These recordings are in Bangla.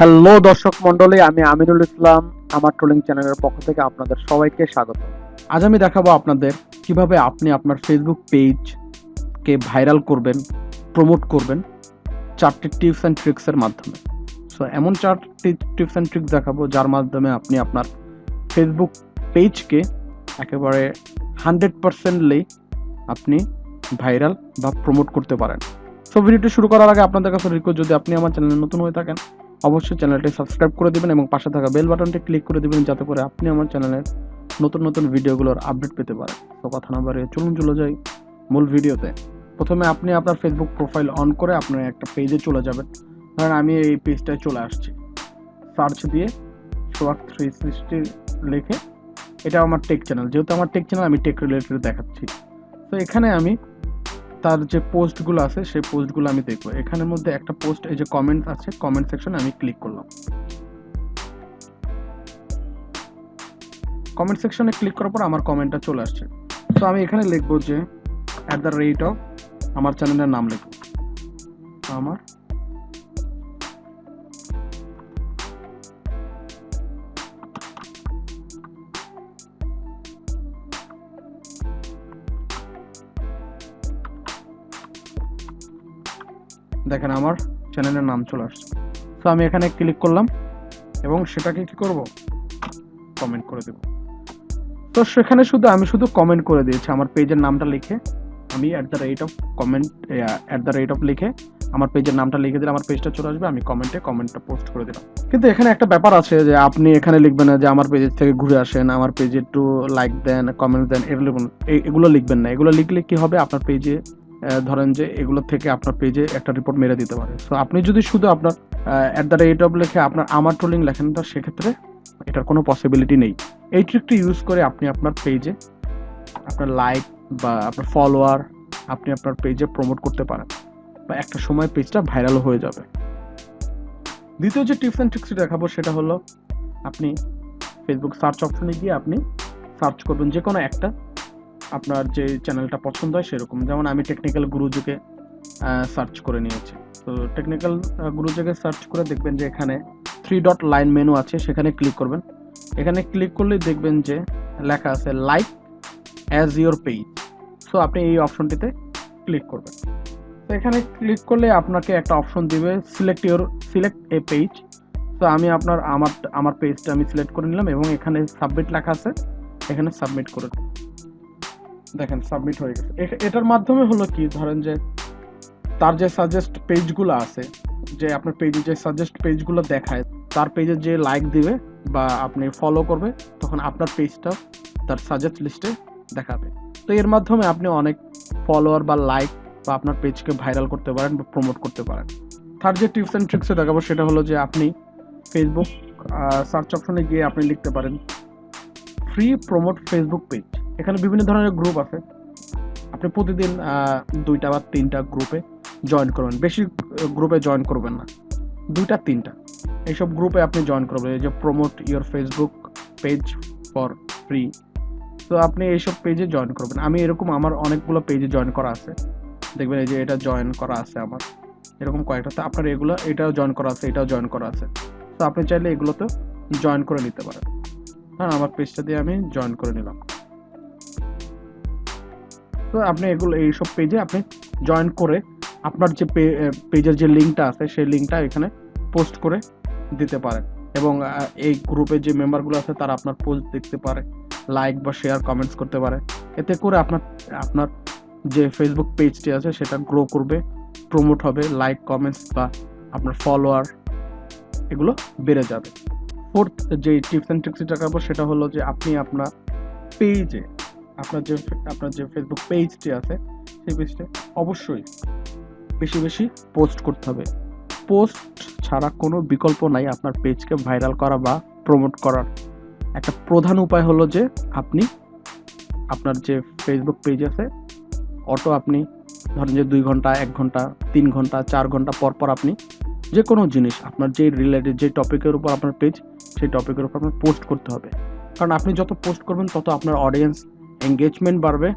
হ্যালো দর্শক মন্ডলী আমি আমিনুল ইসলাম, আমার ট্রোলিং চ্যানেলের পক্ষ থেকে আপনাদের সবাইকে স্বাগত। আজ আমি দেখাবো আপনাদের কীভাবে আপনি আপনার ফেসবুক পেজকে ভাইরাল করবেন প্রমোট করবেন চারটি টিপস অ্যান্ড ট্রিক্সের মাধ্যমে। সো এমন চারটি টিপস অ্যান্ড ট্রিক্স দেখাবো যার মাধ্যমে আপনি আপনার ফেসবুক পেজকে একেবারে হান্ড্রেড পার্সেন্টলি আপনি ভাইরাল বা প্রমোট করতে পারেন। সো ভিডিওটি শুরু করার আগে আপনাদের কাছে রিকোয়েস্ট যদি আপনি আমার চ্যানেলে নতুন হয়ে থাকেন অবশ্যই চ্যানেলটি সাবস্ক্রাইব করে দিবেন এবং পাশে থাকা বেল বাটনটি ক্লিক করে দেবেন যাতে করে আপনি আমার চ্যানেলের নতুন নতুন ভিডিওগুলোর আপডেট পেতে পারেন। তো কথা না বাড়িয়ে চলুন, চলে যাই মূল ভিডিওতে। প্রথমে আপনি আপনার ফেসবুক প্রোফাইল অন করে আপনার একটা পেজে চলে যাবেন। ধরেন আমি এই পেজটায় চলে আসছি। সার্চ দিয়ে সোয়াক থ্রি সিক্সটি লিখে, এটা আমার টেক চ্যানেল যেহেতু আমার টেক চ্যানেল আমি টেক রিলেটেড দেখাচ্ছি। তো এখানে আমি তার যে পোস্টগুলো আছে, সেই পোস্টগুলো আমি দেখব। এখানের মধ্যে একটা পোস্ট, এই যে কমেন্ট আছে কমেন্ট সেকশন আমি ক্লিক করলাম। কমেন্ট সেকশনে ক্লিক করার পর আমার কমেন্টটা চলে আসছে। তো আমি এখানে লিখব যে অ্যাট দ্য রেট অফ আমার চ্যানেলের নাম লিখব। আমার দেখেন আমার চ্যানেলের নাম চলে আসছে। তো আমি এখানে ক্লিক করলাম এবং সেটাকে কি করব? কমেন্ট করে দেব। তো সেখানে শুধু আমি শুধু কমেন্ট করে দিয়েছি। আমার পেজের নামটা লিখে আমি at the rate of comment at the rate of লিখে আমার পেজের নামটা লিখে দিলে আমার পেজটা চলে আসবে। আমি কমেন্টে কমেন্টটা পোস্ট করে দিলাম। কিন্তু এখানে একটা ব্যাপার আছে যে আপনি এখানে লিখবেন না যে আমার পেজের থেকে ঘুরে আসেন, আমার পেজে একটু লাইক দেন কমেন্ট দেন, এগুলো এগুলো লিখবেন না। এগুলো লিখলে কি হবে? আপনার পেজে ধরেন যে এগুলো থেকে আপনার পেজে একটা রিপোর্ট মেরে দিতে পারে। সো আপনি যদি শুধু আপনার অ্যাট দ্য রেট অফ লিখে আপনার, আমার ট্রোলিং লেখেন, তো সেক্ষেত্রে এটার কোনো পসিবিলিটি নেই। এই ট্রিকটি ইউজ করে আপনি আপনার পেজে আপনার লাইক বা আপনার ফলোয়ার আপনি আপনার পেজে প্রমোট করতে পারেন। বা একটা সময় পেজটা ভাইরাল হয়ে যাবে। দ্বিতীয় যে টিপস অ্যান্ড ট্রিক্সটি দেখাবো সেটা হলো, আপনি ফেসবুক সার্চ অপশনে গিয়ে আপনি সার্চ করবেন যে কোনো একটা আপনার যে চ্যানেলটা পছন্দ হয় সেরকম। যেমন আমি টেকনিক্যাল গুরুজুকে সার্চ করে নিয়েছি। তো টেকনিক্যাল গুরুজুকে সার্চ করে দেখবেন যে এখানে থ্রি ডট লাইন মেনু আছে, সেখানে ক্লিক করবেন। এখানে ক্লিক করলেই দেখবেন যে লেখা আছে like as your page so আপনি এই অপশনটিতে ক্লিক করবেন। তো এখানে ক্লিক করলে আপনাকে একটা অপশন দিবে select your select a page তো আমি আপনার, আমার আমার পেজটা আমি সিলেক্ট করে নিলাম এবং এখানে সাবমিট লেখা আছে, এখানে সাবমিট করে। দেখেন সাবমিট হয়ে গেছে। এটার মাধ্যমে হলো কি, ধরেন যে তার যে সাজেস্ট পেজগুলো আছে, যে আপনার পেজে যে সাজেস্ট পেজগুলো দেখায়, তার পেজে যে লাইক দিবে বা আপনি ফলো করবে, তখন আপনার পেজটা তার সাজেস্ট লিস্টে দেখাবে। তো এর মাধ্যমে আপনি অনেক ফলোয়ার বা লাইক বা আপনার পেজকে ভাইরাল করতে পারেন বা প্রমোট করতে পারেন। থার্ড যে টিপস অ্যান্ড ট্রিক্সে দেখাবো, সেটা হলো যে আপনি ফেসবুক সার্চ অপশনে গিয়ে আপনি লিখতে পারেন ফ্রি প্রমোট ফেসবুক পেজ এখানে বিভিন্ন ধরনের গ্রুপ আছে। আপনি প্রতিদিন দুইটা বা তিনটা গ্রুপে জয়েন করবেন। বেশি গ্রুপে জয়েন করবেন না। দুইটা, তিনটা। এইসব গ্রুপে আপনি জয়েন করবেন। এই যে promote your Facebook page for free তো আপনি এইসব পেজে জয়েন করবেন। আমি এরকম আমার অনেকগুলো পেজে জয়েন করা আছে। দেখবেন এই যে এটা জয়েন করা আছে আমার। এরকম কয়েকটা। তো আপনার এগুলো, এটাও জয়েন করা আছে, এটাও জয়েন করা আছে। তো আপনি চাইলে এগুলোতে জয়েন করে নিতে পারেন। হ্যাঁ আমার পেজটা দিয়ে আমি জয়েন করে নিলাম। আপনি এগুলো, এইসব পেজে আপনি জয়েন করে আপনার যে পেজের যে লিঙ্কটা আছে, সেই লিঙ্কটা এখানে পোস্ট করে দিতে পারেন। এবং এই গ্রুপে যে মেম্বারগুলো আছে, তারা আপনার পোস্ট দেখতে পারে লাইক বা শেয়ার কমেন্টস করতে পারে। এতে করে আপনার আপনার যে ফেসবুক পেজটি আছে, সেটা গ্রো করবে প্রমোট হবে লাইক কমেন্টস বা আপনার ফলোয়ার এগুলো বেড়ে যাবে। ফোর্থ যে টিপস অ্যান্ড ট্রিক্সটি দেখাবো সেটা হলো যে আপনি আপনার পেজে আপনার যে আপনার যে ফেসবুক পেজটি আছে, সেই পেজটা অবশ্যই বেশি বেশি পোস্ট করতে হবে। পোস্ট ছাড়া কোনো বিকল্প নাই আপনার পেজকে ভাইরাল করা বা প্রমোট করার। একটা প্রধান উপায় হলো যে, আপনি আপনার যে ফেসবুক পেজ আছে, অটো আপনি ধরেন যে দুই ঘণ্টা, এক ঘণ্টা, তিন ঘণ্টা, চার ঘণ্টা পর পর আপনি যে কোনো জিনিস, আপনার যে রিলেটেড যে টপিকের উপর আপনার পেজ সেই টপিকের উপর আপনার পোস্ট করতে হবে। কারণ আপনি যত পোস্ট করবেন, তত আপনার অডিয়েন্স এঙ্গেজমেন্ট বাড়বে,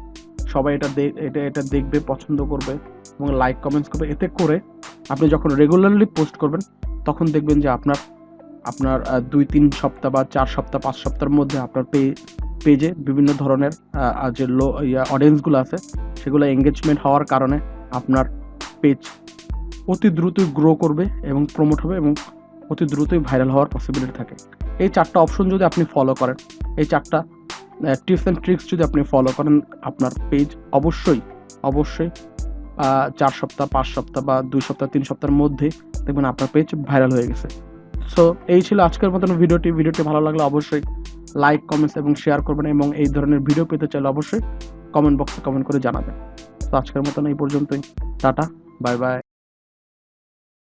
সবাই এটা এটা এটা দেখবে, পছন্দ করবে এবং লাইক কমেন্টস করবে। এতে করে আপনি যখন রেগুলারলি পোস্ট করবেন, তখন দেখবেন যে আপনার আপনার দুই, তিন সপ্তাহ বা চার সপ্তাহ, পাঁচ সপ্তাহের মধ্যে আপনার পে পেজে বিভিন্ন ধরনের যে লো, ইয়া অডিয়েন্সগুলো আছে, সেগুলো এঙ্গেজমেন্ট হওয়ার কারণে আপনার পেজ অতি দ্রুতই গ্রো করবে এবং প্রমোট হবে এবং অতি দ্রুতই ভাইরাল হওয়ার পসিবিলিটি থাকে। এই চারটা অপশন যদি আপনি ফলো করেন, এই চারটা টিপস অ্যান্ড ট্রিক্স যদি আপনি ফলো করেন আপনার পেজ অবশ্যই অবশ্যই চার সপ্তাহ, পাঁচ সপ্তাহ বা দুই সপ্তাহ, তিন সপ্তাহের মধ্যে দেখবেন আপনার পেজ ভাইরাল হয়ে গেছে। সো এই ছিল আজকের মতন ভিডিওটি ভিডিওটি ভালো লাগলে অবশ্যই লাইক কমেন্টস এবং শেয়ার করবেন এবং এই ধরনের ভিডিও পেতে চাইলে অবশ্যই কমেন্ট বক্সে কমেন্ট করে জানাবেন। তো আজকের মতন এই পর্যন্তই। Tata bye bye